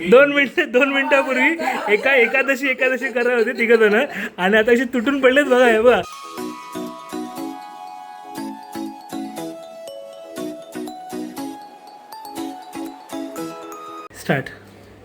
दोन मिनिट दोन मिनिटापूर्वी एका एकादशी एकादशी करत होते तिघ जण आणि आता अशी तुटून पडलेत बघा हे बघा. स्टार्ट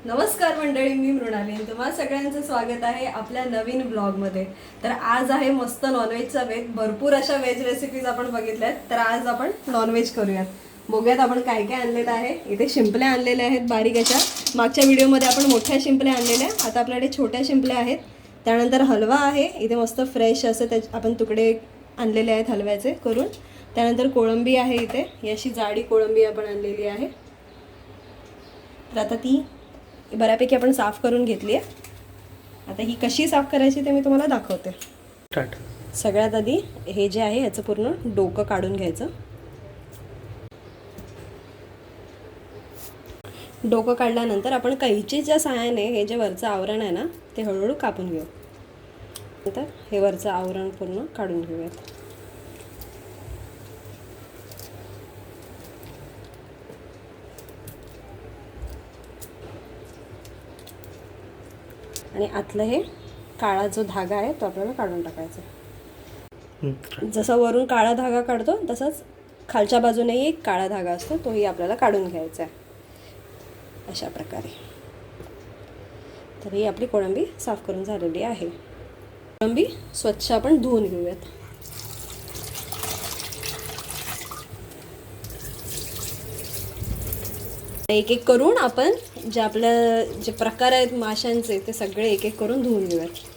नमस्कार मंडळी मी मृणाली आणि तुम्हा सगळ्यांचं स्वागत आहे आपल्या नवीन ब्लॉगमध्ये तर आज आहे मस्त नॉनव्हेजचा वेज. भरपूर अशा व्हेज रेसिपीज आपण बघितल्यात. तर आज आपण नॉनव्हेज करूयात. बघूयात आपण काय काय आणलेलं आहे. इथे शिंपल्या आणलेल्या आहेत बारीक अशा मागच्या व्हिडिओमध्ये आपण मोठ्या शिंपल्या आणलेल्या. आता आपल्याकडे छोट्या शिंपल्या आहेत. त्यानंतर हलवा आहे. इथे मस्त फ्रेश असं त्या आपण तुकडे आणलेले आहेत हलव्याचे करून. त्यानंतर कोळंबी आहे इथे. ही अशी जाडी कोळंबी आपण आणलेली आहे. तर आता ती बऱ्यापैकी आपण साफ करून घेतली आहे. आता ही कशी साफ करायची ते मी तुम्हाला दाखवते. सगळ्यात आधी हे जे आहे ह्याचं पूर्ण डोकं काढून घ्यायचं. डोकं काढल्यानंतर आपण कैचीच्या सहाय्याने हे जे वरचं आवरण आहे ना ते हळूहळू कापून घेऊ. नंतर हे वरचं आवरण पूर्ण काढून घेऊयात. आणि आतलं हे काळा जो धागा आहे तो आपल्याला काढून टाकायचा. जसा वरून काळा धागा काढतो तसाच खालच्या बाजूनेही एक काळा धागा असतो तोही आपल्याला काढून घ्यायचा आहे. अशा प्रकारे. तर ही आपली कोळंबी साफ करून झालेली आहे. कोळंबी स्वच्छ आपण धुवून घेऊयात. एक एक करून आपण जे आपल्या जे प्रकार आहेत माशांचे ते सगळे एक एक करून धुवून घेऊयात.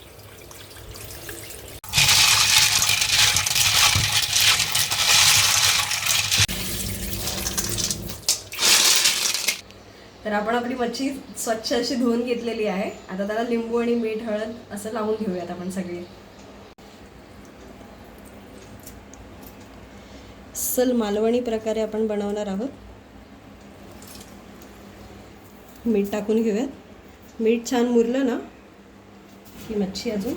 तर आपण आपली मच्छी स्वच्छ अशी धुवून घेतलेली आहे. आता त्याला लिंबू आणि मीठ हळद असं लावून घेऊयात आपण सगळी. सल मालवणी प्रकारे आपण बनवणार आहोत. मीठ टाकून घेऊयात. मीठ छान मुरलं ना की मच्छी अजून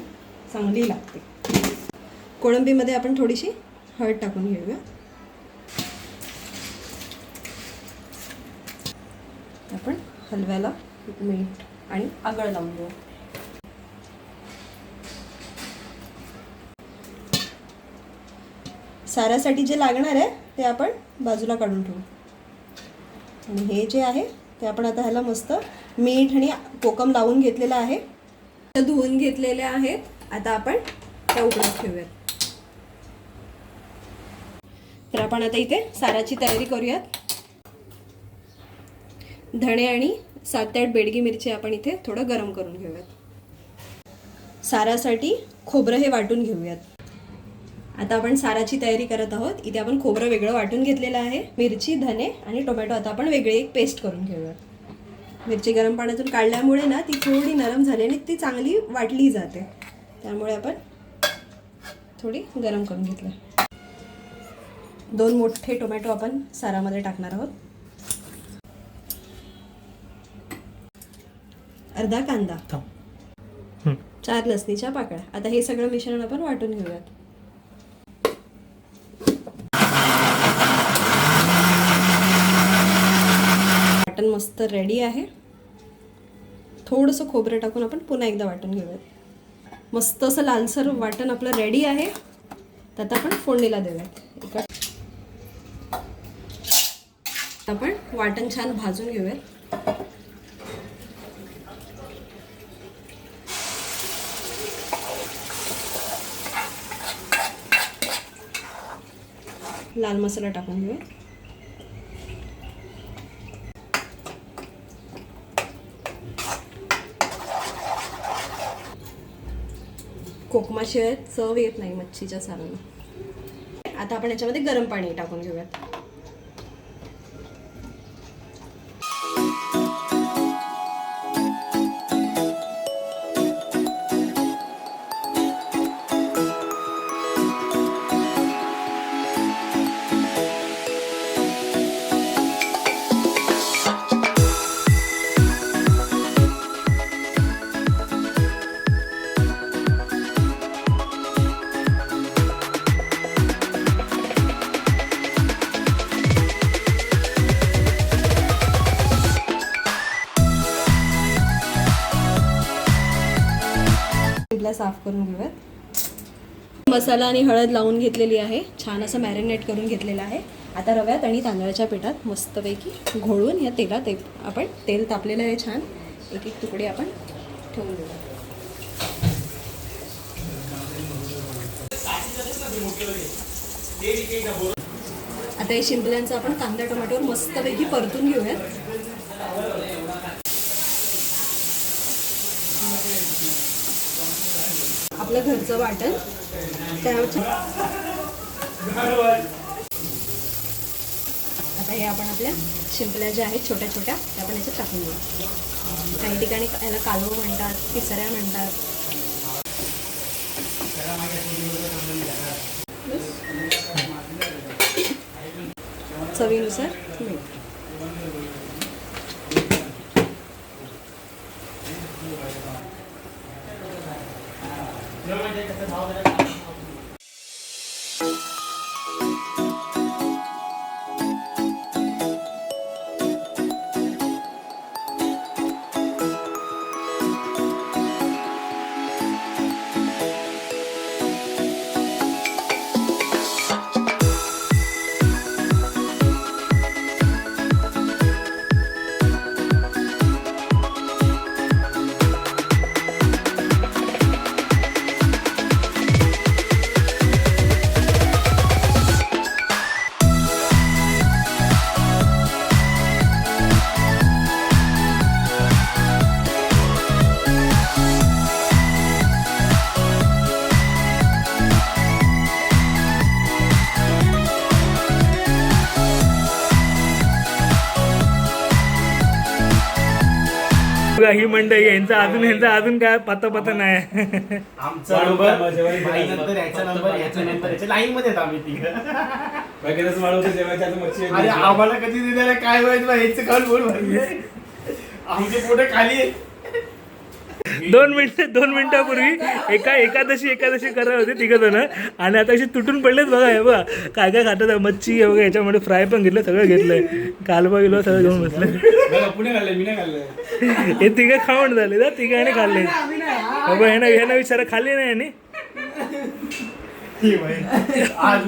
चांगली लागते. कोळंबीमध्ये आपण थोडीशी हळद टाकून घेऊया आपण हलव्याला मीठ आणि आगळ लावून घेऊ. साऱ्यासाठी जे लागणार आहे ते आपण बाजूला काढून ठेवू. आणि हे जे आहे ते आपण आता ह्याला मस्त मीठ आणि कोकम लावून घेतलेलं आहे. धुवून घेतलेल्या आहेत. आता आपण त्या उकडत ठेवूयात. तर आपण आता इथे साराची तयारी करूयात. धणे आणि सात ते आठ बेडगी मिरची आपण इथे थोडं गरम करून घेऊयात. सारासाठी खोबरं हे वाटून घेऊयात. आता आपण साराची तयारी करत आहोत. इथे आपण खोबरं वेगळं वाटून घेतलेलं आहे. मिरची धने आणि टोमॅटो आता आपण वेगळी एक पेस्ट करून घेऊयात. मिरची गरम पाण्यातून काढल्यामुळे ना ती थोडी नरम झाली आणि ती चांगली वाटली जाते. त्यामुळे आपण थोडी गरम करून घेतलं. दोन मोठे टोमॅटो आपण सारामध्ये टाकणार आहोत. अर्धा कांदा. थांब. चार लसणीच्या पाकळ्या. आता हे सगळं मिश्रण आपण वाटून घेऊयात. वाटण मस्त रेडी आहे. थोडंसं खोबरं टाकून आपण पुन्हा एकदा वाटून घेऊयात. मस्त असं लालसर वाटण आपलं रेडी आहे. त्यात आपण फोडणीला देऊयात. एका आपण वाटण छान भाजून घेऊयात. लाल मसाला टाकून घेऊ. कोकमाशिवाय चव येत नाही मच्छीच्या सारांना आता आपण याच्यामध्ये गरम पाणी टाकून घेऊयात. साफ करून घेऊयात. मसाला आणि हळद लावून घेतलेली आहे. छान असं मॅरिनेट करून घेतलेलं आहे. आता रव्यात आणि तांदळाच्या पिठात मस्तपैकी घोळून या तेलात एक आपण तेल तापलेलं आहे छान. एक एक तुकडे आपण ठेवून देऊ आता हे शिंपल्यांचं आपण कांदा टोमॅटोवर मस्तपैकी परतून घेऊयात. आपलं घरचं वाटण. आता हे आपण आपल्या शिंपल्या ज्या आहेत छोट्या छोट्या त्या आपण याच्यात टाकून घेऊ काही ठिकाणी याला कालवं म्हणतात किसऱ्या म्हणतात. चवीनुसार No one did, because all the बघा, ही मंडळी यांचा अजून यांचा अजून काय पत्ता पत्ता नाही आमचा नंबर बाई नंतर याचा नंबर याच्या नंतर याच्या लाईन मध्ये आहेत आम्ही तिघं. वगैरेच वाढवतो जेवायच्या आता मच्छी अरे आम्हाला कधी दिलेलं काय माहीत बा याचं काल बोल. आमचे पोटे खाली. दोन मिनिटं दोन मिनिटापूर्वी एका एकादशी एकादशी करत होते तिघ जण आणि आता अशी तुटून पडलेत बघा हे बघा. काय काय खातात मच्छी हे बघा याच्यामध्ये फ्राय पण घेतलं सगळं घेतलंय. कालबा गेलो सगळं घेऊन बसलं. हे तिघं खाऊन झाले ना तिघांनी खाल्ले. हे बघ ह्यानं ह्यानं विचारा खाल्ली नाही ही. आज